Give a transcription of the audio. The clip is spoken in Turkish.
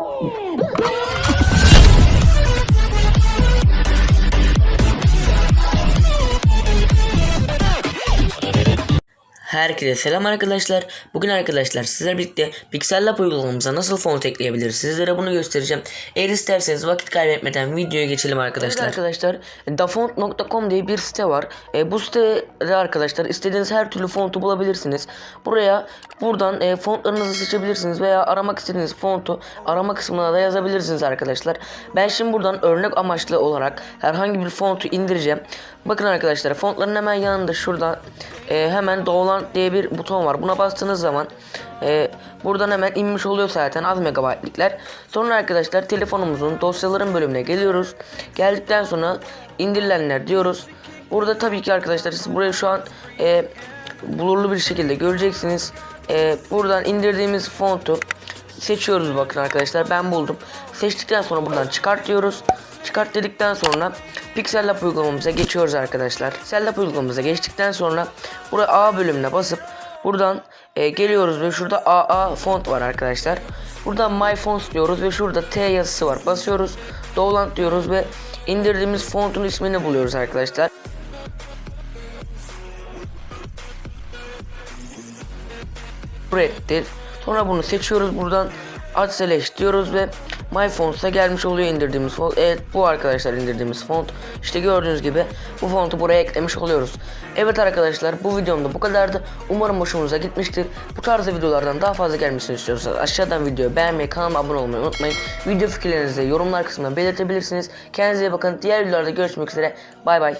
Man. Herkese selam arkadaşlar. Bugün arkadaşlar sizlerle birlikte Pixel Lab uygulamamıza nasıl font ekleyebiliriz sizlere bunu göstereceğim. Eğer isterseniz vakit kaybetmeden videoya geçelim arkadaşlar. Evet arkadaşlar dafont.com diye bir site var. E, bu sitede arkadaşlar istediğiniz her türlü fontu bulabilirsiniz. Buraya buradan e, fontlarınızı seçebilirsiniz veya aramak istediğiniz fontu arama kısmına da yazabilirsiniz arkadaşlar. Ben şimdi buradan örnek amaçlı olarak herhangi bir fontu indireceğim. Bakın arkadaşlar fontların hemen yanında şurada e, hemen Download diye bir buton var. Buna bastığınız zaman e, buradan hemen inmiş oluyor zaten az megabaytlikler. Sonra arkadaşlar telefonumuzun dosyaların bölümüne geliyoruz. Geldikten sonra indirilenler diyoruz. Burada tabii ki arkadaşlar siz burayı şu an e, bulurlu bir şekilde göreceksiniz. E, buradan indirdiğimiz fontu seçiyoruz bakın arkadaşlar ben buldum. Seçtikten sonra buradan çıkart diyoruz. Çıkart dedikten sonra Pixel Lab uygulamamıza geçiyoruz arkadaşlar. Pixel Lab uygulamamıza geçtikten sonra buraya A bölümüne basıp buradan e, geliyoruz ve şurada AA font var arkadaşlar. Buradan My Fonts diyoruz ve şurada T yazısı var. Basıyoruz. Download diyoruz ve indirdiğimiz fontun ismini buluyoruz arkadaşlar. Red'dir. Sonra bunu seçiyoruz buradan add select diyoruz ve my fonts'a gelmiş oluyor indirdiğimiz font. Evet bu arkadaşlar indirdiğimiz font. İşte gördüğünüz gibi bu fontu buraya eklemiş oluyoruz. Evet arkadaşlar bu videomda bu kadardı. Umarım hoşunuza gitmiştir. Bu tarzda videolardan daha fazla gelmesini istiyorsanız aşağıdan videoyu beğenmeyi, kanalıma abone olmayı unutmayın. Video fikirlerinizi yorumlar kısmına belirtebilirsiniz. Kendinize iyi bakın. Diğer videolarda görüşmek üzere. Bay bay.